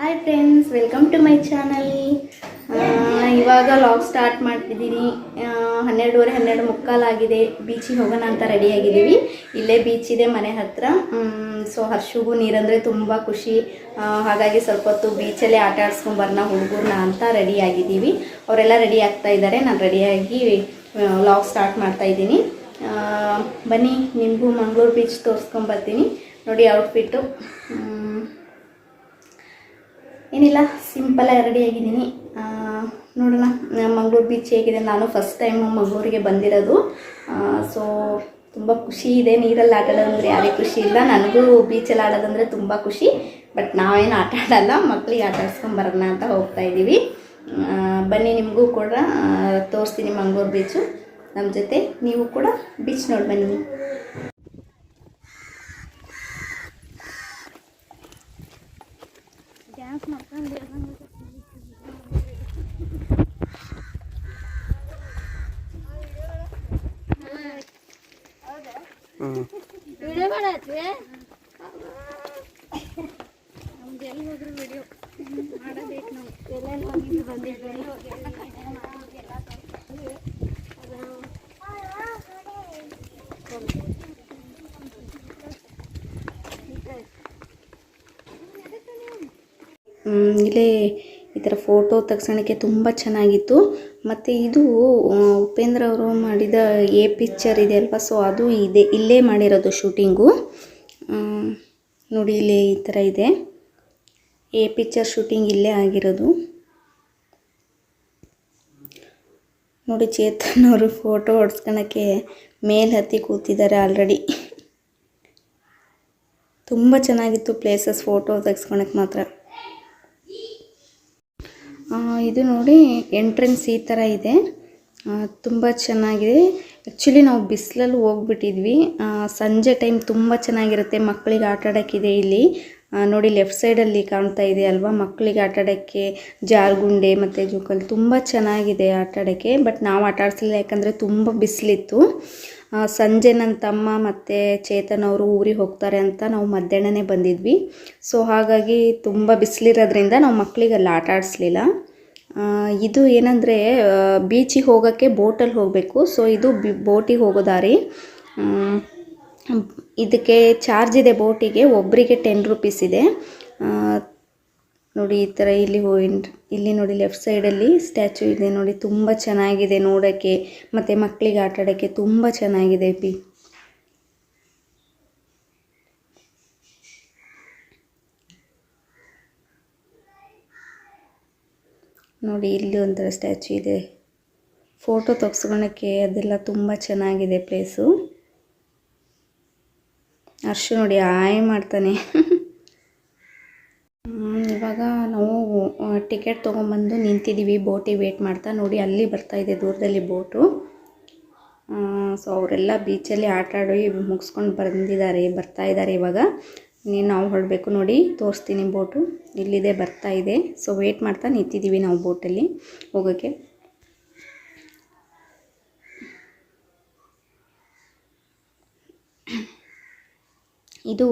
Hi friends welcome to my channel ಇವಾಗ log start ಮಾಡ್ತಿದ್ದೀನಿ ಹನ್ನೆರಡುವರೆ, ಹನ್ನೆರಡು ಮುಕ್ಕಾಲಾಗಿದೆ ಬೀಚಿಗೆ ಹೋಗೋಣ ಅಂತ ರೆಡಿಯಾಗಿದ್ದೀವಿ ಇಲ್ಲೇ ಬೀಚ್ ಇದೆ ಮನೆ ಹತ್ರ. ಸೊ ಹರ್ಷಿಗೂ ನೀರಂದರೆ ತುಂಬ ಖುಷಿ. ಹಾಗಾಗಿ ಸ್ವಲ್ಪ ಹೊತ್ತು ಬೀಚಲ್ಲೇ ಆಟ ಆಡಿಸ್ಕೊಂಬರೋಣ ಹುಡುಗರನ್ನ ಅಂತ ರೆಡಿಯಾಗಿದ್ದೀವಿ ಅವರೆಲ್ಲ ರೆಡಿ ಆಗ್ತಾ ಇದ್ದಾರೆ. ನಾನು ರೆಡಿಯಾಗಿ ಲಾಗ್ ಸ್ಟಾರ್ಟ್ ಮಾಡ್ತಾ ಇದ್ದೀನಿ. ಬನ್ನಿ, ನಿಮಗೂ ಮಂಗಳೂರು ಬೀಚ್ ತೋರಿಸ್ಕೊಂಬರ್ತೀನಿ ನೋಡಿ ಔಟ್ಫಿಟ್ಟು ಏನಿಲ್ಲ ಸಿಂಪಲಾಗಿ ರೆಡಿಯಾಗಿದ್ದೀನಿ ನೋಡೋಣ, ಮಂಗ್ಳೂರು ಬೀಚ್ ಹೇಗಿದೆ? ನಾನು ಫಸ್ಟ್ ಟೈಮ್ ಮಂಗಳೂರಿಗೆ ಬಂದಿರೋದು. ಸೊ ತುಂಬ ಖುಷಿ ಇದೆ ನೀರಲ್ಲಿ ಆಟ ಆಡೋದಂದ್ರೆ ಯಾರಿಗೆ ಖುಷಿ ಇಲ್ಲ, ನನಗೂ ಬೀಚಲ್ಲಿ ಆಡೋದಂದರೆ ತುಂಬ ಖುಷಿ. ಬಟ್ ನಾವೇನು ಆಟ ಆಡಲ್ಲ ಮಕ್ಕಳಿಗೆ ಆಟ ಆಡ್ಸ್ಕೊಂಡ್ ಬರೋಣ ಅಂತ ಹೋಗ್ತಾ ಇದ್ದೀವಿ. ಬನ್ನಿ, ನಿಮಗೂ ಕೂಡ ತೋರಿಸ್ತೀನಿ ಮಂಗ್ಳೂರು ಬೀಚು ನಮ್ಮ ಜೊತೆ, ನೀವು ಕೂಡ ಬೀಚ್ ನೋಡಿ ಬನ್ನಿ. ವಿಡಿಯೋ ಮಾಡಬೇಕು ನಾವು ಎಲ್ಲಿ ಹೋಗಿ ಇಲ್ಲೇ ಈ ಥರ ಫೋಟೋ ತೆಗ್ಸೋಣಕ್ಕೆ ತುಂಬ ಚೆನ್ನಾಗಿತ್ತು. ಮತ್ತು ಇದು ಉಪೇಂದ್ರ ಅವರು ಮಾಡಿದ ಎ ಪಿಕ್ಚರ್ ಇದೆ ಅಲ್ವಾ? ಸೊ ಅದು ಇದೆ. ಇಲ್ಲೇ ಮಾಡಿರೋದು ಶೂಟಿಂಗು ನೋಡಿ ಇಲ್ಲೇ ಈ ಥರ ಇದೆ. ಎ ಪಿಕ್ಚರ್ ಶೂಟಿಂಗ್ ಇಲ್ಲೇ ಆಗಿರೋದು. ನೋಡಿ ಚೇತನ್ ಅವರು ಫೋಟೋ ಹೊಡ್ಸ್ಕೊಳಕ್ಕೆ ಮೇಲೆ ಹತ್ತಿ ಕೂತಿದ್ದಾರೆ ಆಲ್ರೆಡಿ ತುಂಬ ಚೆನ್ನಾಗಿತ್ತು ಪ್ಲೇಸಸ್ ಫೋಟೋ ತೆಗ್ಸ್ಕೊಳಕ್ಕೆ ಮಾತ್ರ. ಇದು ನೋಡಿ ಎಂಟ್ರೆನ್ಸ್ ಈ ಥರ ಇದೆ. ತುಂಬ ಚೆನ್ನಾಗಿದೆ. ಆ್ಯಕ್ಚುಲಿ ನಾವು ಬಿಸಿಲಲ್ಲಿ ಹೋಗ್ಬಿಟ್ಟಿದ್ವಿ. ಸಂಜೆ ಟೈಮ್ ತುಂಬ ಚೆನ್ನಾಗಿರುತ್ತೆ. ಮಕ್ಕಳಿಗೆ ಆಟ ಆಡೋಕ್ಕಿದೆ ಇಲ್ಲಿ. ನೋಡಿ ಲೆಫ್ಟ್ ಸೈಡಲ್ಲಿ ಕಾಣ್ತಾ ಇದೆ ಅಲ್ವಾ? ಮಕ್ಕಳಿಗೆ ಆಟ ಆಡೋಕ್ಕೆ, ಜಾರುಗುಂಡೆ ಮತ್ತು ಜೋಕಾಲಿ ತುಂಬ ಚೆನ್ನಾಗಿದೆ ಆಟ ಆಡೋಕ್ಕೆ. ಬಟ್ ನಾವು ಆಟ ಆಡಿಸಲಿಲ್ಲ ಯಾಕಂದರೆ ತುಂಬ ಬಿಸಿಲಿತ್ತು. ಸಂಜೆ ನನ್ನ ತಮ್ಮ ಮತ್ತು ಚೇತನ್ ಅವರು ಊರಿಗೆ ಹೋಗ್ತಾರೆ ಅಂತ ನಾವು ಮಧ್ಯಾಹ್ನನೇ ಬಂದಿದ್ವಿ. ಸೊ ಹಾಗಾಗಿ ತುಂಬ ಬಿಸಿಲಿರೋದ್ರಿಂದ ನಾವು ಮಕ್ಕಳಿಗೆ ಅಲ್ಲಿ ಆಟ ಆಡಿಸ್ಲಿಲ್ಲ. ಇದು ಏನಂದರೆ ಬೀಚಿಗೆ ಹೋಗೋಕ್ಕೆ ಬೋಟಲ್ಲಿ ಹೋಗಬೇಕು. ಸೊ ಇದು ಬಿ, ಬೋಟಿಗೆ ಹೋಗೋ ದಾರಿ. ಇದಕ್ಕೆ ಚಾರ್ಜ್ ಇದೆ ಬೋಟಿಗೆ ಒಬ್ಬರಿಗೆ ಟೆನ್ ರುಪೀಸ್ ಇದೆ. ನೋಡಿ ಈ ಥರ ಇಲ್ಲಿ ಇಲ್ಲಿ ನೋಡಿ ಲೆಫ್ಟ್ ಸೈಡಲ್ಲಿ ಸ್ಟ್ಯಾಚು ಇದೆ ನೋಡಿ ತುಂಬ ಚೆನ್ನಾಗಿದೆ ನೋಡೋಕ್ಕೆ, ಮತ್ತು ಮಕ್ಕಳಿಗೆ ಆಟ ಆಡೋಕ್ಕೆ ತುಂಬ ಚೆನ್ನಾಗಿದೆ ಪಿ. ನೋಡಿ ಇಲ್ಲಿ ಒಂಥರ ಸ್ಟ್ಯಾಚು ಇದೆ. ಫೋಟೋ ತೆಗ್ಸ್ಕೊಳಕ್ಕೆ ಅದೆಲ್ಲ ತುಂಬ ಚೆನ್ನಾಗಿದೆ ಪ್ಲೇಸು ಅರ್ಶು ನೋಡಿ ಆಯ್ ಮಾಡ್ತಾನೆ. ಇವಾಗ ನಾವು ಟಿಕೆಟ್ ತೊಗೊಂಬಂದು ನಿಂತಿದ್ದೀವಿ. ಬೋಟಿಗೆ ವೇಟ್ ಮಾಡ್ತಾ ನೋಡಿ ಅಲ್ಲಿ ಬರ್ತಾ ಇದೆ ದೂರದಲ್ಲಿ ಬೋಟು. ಸೊ ಅವರೆಲ್ಲ ಬೀಚಲ್ಲಿ ಆಟ ಆಡಿ ಮುಗಿಸ್ಕೊಂಡು ಬಂದಿದ್ದಾರೆ, ಬರ್ತಾ ಇದ್ದಾರೆ ಇವಾಗ. ನೀನು ನಾವು ಹೊರಡಬೇಕು ನೋಡಿ, ತೋರಿಸ್ತೀನಿ ಬೋಟು. ಇಲ್ಲಿದೆ ಬರ್ತಾ ಇದೆ. ಸೊ ವೇಟ್ ಮಾಡ್ತಾ ನಿಂತಿದ್ದೀವಿ ನಾವು ಬೋಟಲ್ಲಿ ಹೋಗೋಕ್ಕೆ. ಇದು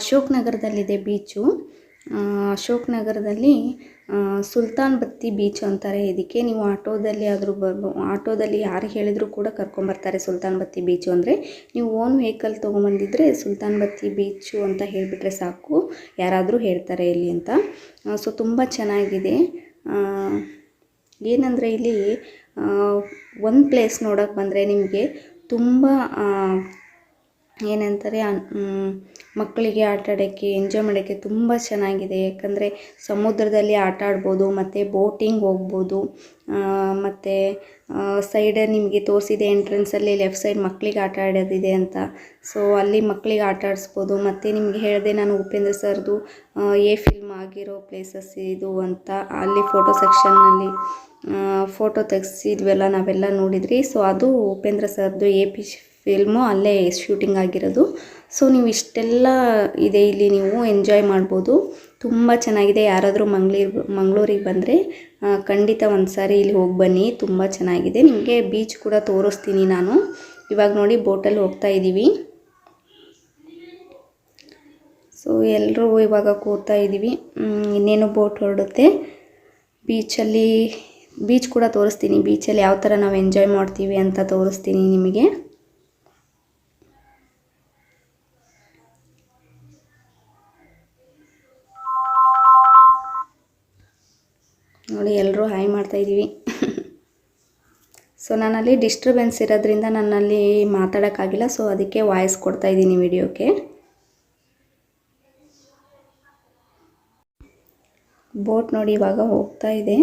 ಅಶೋಕ್ ನಗರದಲ್ಲಿದೆ ಬೀಚು. ಅಶೋಕ್ ನಗರದಲ್ಲಿ ಸುಲ್ತಾನ್ ಬತ್ತಿ ಬೀಚ್ ಅಂತಾರೆ. ಇದಕ್ಕೆ ನೀವು ಆಟೋದಲ್ಲಿ ಆದರೂ ಬರ್ಬೋ, ಆಟೋದಲ್ಲಿ ಯಾರು ಹೇಳಿದರೂ ಕೂಡ ಕರ್ಕೊಂಬರ್ತಾರೆ ಸುಲ್ತಾನ್ ಬತ್ತಿ ಬೀಚು ಅಂದರೆ. ನೀವು ಓನ್ ವೆಹಿಕಲ್ ತೊಗೊಂಬಂದಿದ್ರೆ ಸುಲ್ತಾನ್ ಬತ್ತಿ ಬೀಚು ಅಂತ ಹೇಳಿಬಿಟ್ರೆ ಸಾಕು. ಯಾರಾದರೂ ಹೇಳ್ತಾರೆ ಇಲ್ಲಿ ಅಂತ. ಸೊ ತುಂಬ ಚೆನ್ನಾಗಿದೆ. ಏನಂದರೆ ಇಲ್ಲಿ ಒಂದು ಪ್ಲೇಸ್ ನೋಡೋಕ್ಕೆ ಬಂದರೆ ನಿಮಗೆ ತುಂಬ ಏನಂತಾರೆ ಮಕ್ಕಳಿಗೆ ಆಟ ಆಡೋಕ್ಕೆ ಎಂಜಾಯ್ ಮಾಡೋಕ್ಕೆ ತುಂಬ ಚೆನ್ನಾಗಿದೆ. ಯಾಕಂದರೆ ಸಮುದ್ರದಲ್ಲಿ ಆಟ ಆಡ್ಬೋದು, ಮತ್ತು ಬೋಟಿಂಗ್ ಹೋಗ್ಬೋದು ಮತ್ತು ಸೈಡ್ ನಿಮಗೆ ತೋರಿಸಿದೆ ಎಂಟ್ರೆನ್ಸಲ್ಲಿ ಲೆಫ್ಟ್ ಸೈಡ್ ಮಕ್ಕಳಿಗೆ ಆಟ ಆಡೋದಿದೆ ಅಂತ. ಸೊ ಅಲ್ಲಿ ಮಕ್ಕಳಿಗೆ ಆಟ ಆಡಿಸ್ಬೋದು. ಮತ್ತು ನಿಮಗೆ ಹೇಳಿದೆ ನಾನು ಉಪೇಂದ್ರ ಸರ್ದು ಎ ಫಿಲ್ಮ್ ಆಗಿರೋ ಪ್ಲೇಸಸ್ ಇದು ಅಂತ. ಅಲ್ಲಿ ಫೋಟೋ ಸೆಕ್ಷನ್ನಲ್ಲಿ ಫೋಟೋ ತೆಗ್ಸಿದ್ವೆಲ್ಲ ನಾವೆಲ್ಲ ನೋಡಿದ್ರಿ ಸೊ ಅದು ಉಪೇಂದ್ರ ಸರ್ದು ಎ ಪಿ ಫಿಲ್ಮು ಅಲ್ಲೇ ಶೂಟಿಂಗ್ ಆಗಿರೋದು. ಸೊ ನೀವು ಇಷ್ಟೆಲ್ಲ ಇದೆ ಇಲ್ಲಿ ನೀವು ಎಂಜಾಯ್ ಮಾಡ್ಬೋದು. ತುಂಬ ಚೆನ್ನಾಗಿದೆ. ಯಾರಾದರೂ ಮಂಗ್ಳೂರು, ಮಂಗಳೂರಿಗೆ ಬಂದರೆ ಖಂಡಿತ ಒಂದು ಸಾರಿ ಇಲ್ಲಿ ಹೋಗಿ ಬನ್ನಿ. ತುಂಬ ಚೆನ್ನಾಗಿದೆ. ನಿಮಗೆ ಬೀಚ್ ಕೂಡ ತೋರಿಸ್ತೀನಿ ನಾನು. ಇವಾಗ ನೋಡಿ ಬೋಟಲ್ಲಿ ಹೋಗ್ತಾ ಇದ್ದೀವಿ. ಸೊ ಎಲ್ಲರೂ ಇವಾಗ ಕೂತಾ ಇದ್ದೀವಿ. ಇನ್ನೇನು ಬೋಟ್ ಹೊರಡುತ್ತೆ. ಬೀಚಲ್ಲಿ, ಬೀಚ್ ಕೂಡ ತೋರಿಸ್ತೀನಿ. ಬೀಚಲ್ಲಿ ಯಾವ ಥರ ನಾವು ಎಂಜಾಯ್ ಮಾಡ್ತೀವಿ ಅಂತ ತೋರಿಸ್ತೀನಿ ನಿಮಗೆ. ಇದ್ದೀವಿ. ಸೊ ನಾನಲ್ಲಿ ಡಿಸ್ಟರ್ಬೆನ್ಸ್ ಇರೋದ್ರಿಂದ ನನ್ನಲ್ಲಿ ಮಾತಾಡೋಕ್ಕಾಗಿಲ್ಲ. ಸೊ ಅದಕ್ಕೆ ವಾಯ್ಸ್ ಕೊಡ್ತಾ ಇದ್ದೀನಿ ವಿಡಿಯೋಕ್ಕೆ. ಬೋಟ್ ನೋಡಿ ಇವಾಗ ಹೋಗ್ತಾ ಇದೆ.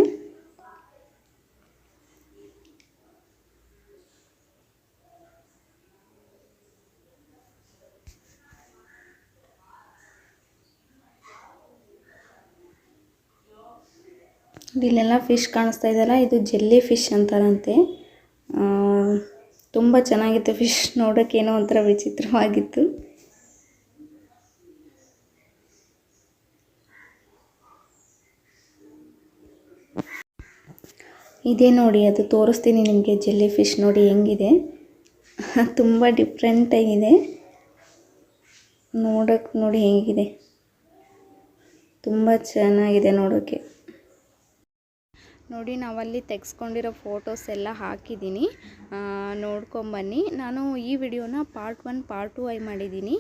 ಇಲ್ಲೆಲ್ಲ ಫಿಶ್ ಕಾಣಿಸ್ತಾ ಇದೆಯಲ್ಲ ಇದು ಜೆಲ್ಲಿ ಫಿಶ್ ಅಂತಾರಂತೆ. ತುಂಬ ಚೆನ್ನಾಗಿತ್ತು ಫಿಶ್ ನೋಡೋಕೆ, ಏನೋ ಒಂಥರ ವಿಚಿತ್ರವಾಗಿತ್ತು. ಇದೇ ನೋಡಿ, ಅದು ತೋರಿಸ್ತೀನಿ ನಿಮಗೆ, ಜೆಲ್ಲಿ ಫಿಶ್ ನೋಡಿ ಹೆಂಗಿದೆ. ತುಂಬ ಡಿಫ್ರೆಂಟಾಗಿದೆ ನೋಡೋಕೆ ನೋಡಿ ಹೇಗಿದೆ. ತುಂಬ ಚೆನ್ನಾಗಿದೆ ನೋಡೋಕ್ಕೆ ನೋಡಿ, ನಾವಲ್ಲಿ ತೆಗೆಸ್ಕೊಂಡಿರೋ ಫೋಟೋಸ್ ಎಲ್ಲ ಹಾಕಿದ್ದೀನಿ. ನೋಡ್ಕೊಂಬನ್ನಿ. ನಾನು ಈ ವಿಡಿಯೋನ ಪಾರ್ಟ್ ಒನ್, ಪಾರ್ಟ್ ಟು ಐ ಮಾಡಿದ್ದೀನಿ.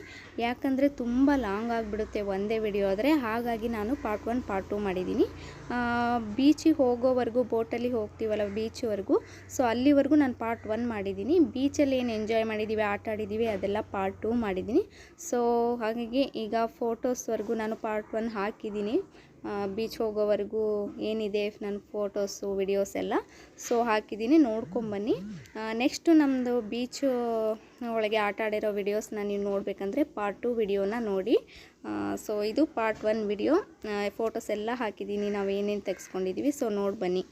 ಯಾಕಂದರೆ ತುಂಬ ಲಾಂಗ್ ಆಗಿಬಿಡುತ್ತೆ ಒಂದೇ ವಿಡಿಯೋ ಆದರೆ, ಹಾಗಾಗಿ ನಾನು ಪಾರ್ಟ್ ಒನ್, ಪಾರ್ಟ್ ಟು ಮಾಡಿದ್ದೀನಿ. ಬೀಚಿಗೆ ಹೋಗೋವರೆಗೂ, ಬೋಟಲ್ಲಿ ಹೋಗ್ತೀವಲ್ಲ ಬೀಚ್ವರೆಗೂ, ಸೊ ಅಲ್ಲಿವರೆಗೂ ನಾನು ಪಾರ್ಟ್ ಒನ್ ಮಾಡಿದ್ದೀನಿ. ಬೀಚಲ್ಲಿ ಏನು ಎಂಜಾಯ್ ಮಾಡಿದ್ದೀವಿ, ಆಟ ಆಡಿದ್ದೀವಿ, ಅದೆಲ್ಲ ಪಾರ್ಟ್ ಟು ಮಾಡಿದ್ದೀನಿ. ಸೊ ಹಾಗಾಗಿ ಈಗ ಫೋಟೋಸ್ವರೆಗೂ ನಾನು ಪಾರ್ಟ್ ಒನ್ ಹಾಕಿದ್ದೀನಿ. ಬೀಚ್ ಹೋಗೋವರೆಗೂ ಏನಿದೆ ನನ್ನ ಫೋಟೋಸು ವಿಡಿಯೋಸ್ ಎಲ್ಲ. ಸೊ ಹಾಕಿದ್ದೀನಿ ನೋಡ್ಕೊಂಬನ್ನಿ ನೆಕ್ಸ್ಟು ನಮ್ಮದು ಬೀಚು ಒಳಗೆ ಆಟ ಆಡಿರೋ ವಿಡಿಯೋಸ್ನ ನೀವು ನೋಡಬೇಕಂದ್ರೆ ಪಾರ್ಟ್ ಟು ವಿಡಿಯೋನ ನೋಡಿ. ಸೊ ಇದು ಪಾರ್ಟ್ ಒನ್ ವಿಡಿಯೋ ಫೋಟೋಸ್ ಎಲ್ಲ ಹಾಕಿದ್ದೀನಿ ನಾವು ಏನೇನು ತೆಗೆಸ್ಕೊಂಡಿದ್ದೀವಿ ಸೊ ನೋಡಿ ಬನ್ನಿ.